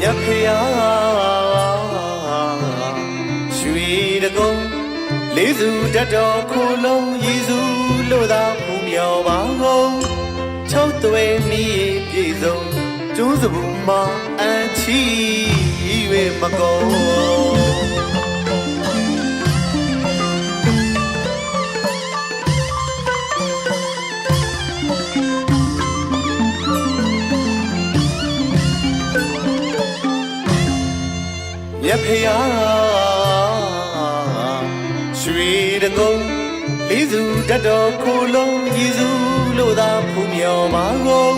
မြတ်ဖရာရွှေတကုံလေးစုတတ်တော်ခိုလုံးယေစုလို့သာဖူးမြော်ပါကုန်ချုပ်သွဲမိပြေဆုံးကျိုးစပူမှာအန်ချီ၍မကုန် မြတ်ဖရာရွှေတကုံလေးစုတတ်တော်ကိုလုံးယေစုလို့သာဖူးမြော်ပါကုန်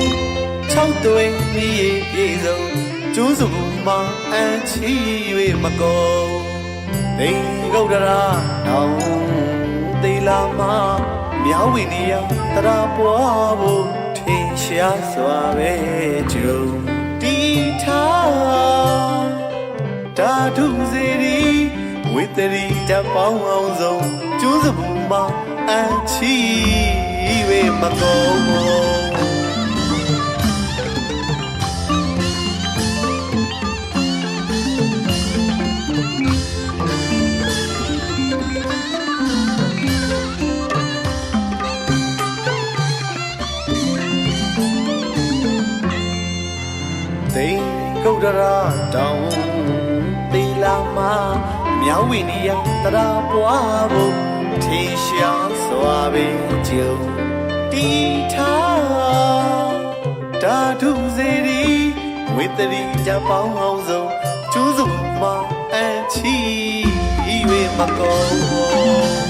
၆သွေးမိပြေဆုံးကျိုးစုမှာအန်ချီ၍မကုန်သိင်္ဂုတ်တရာတောင်းသေးလာမမြောင်းဝီနီယတရာပွားဖို့ထင်ရှားစွာပဲကျုံတီထား ဓာတုစေရီဝိတရီတပေါင်းအောင်ဆုံးကျိုးစပူမအန်ချီဝေမကောသိင်ကုတ်တရာတောင်းတီလာ မမြောင်းဝီနီယတရာပွားဖို့ထေရှာစွာပဲကျုံတီထားဓာတုစေရီဝိတရီတပေါင်းအောင်ဆုံးကျိုးစုမအန်ချီဝေမကော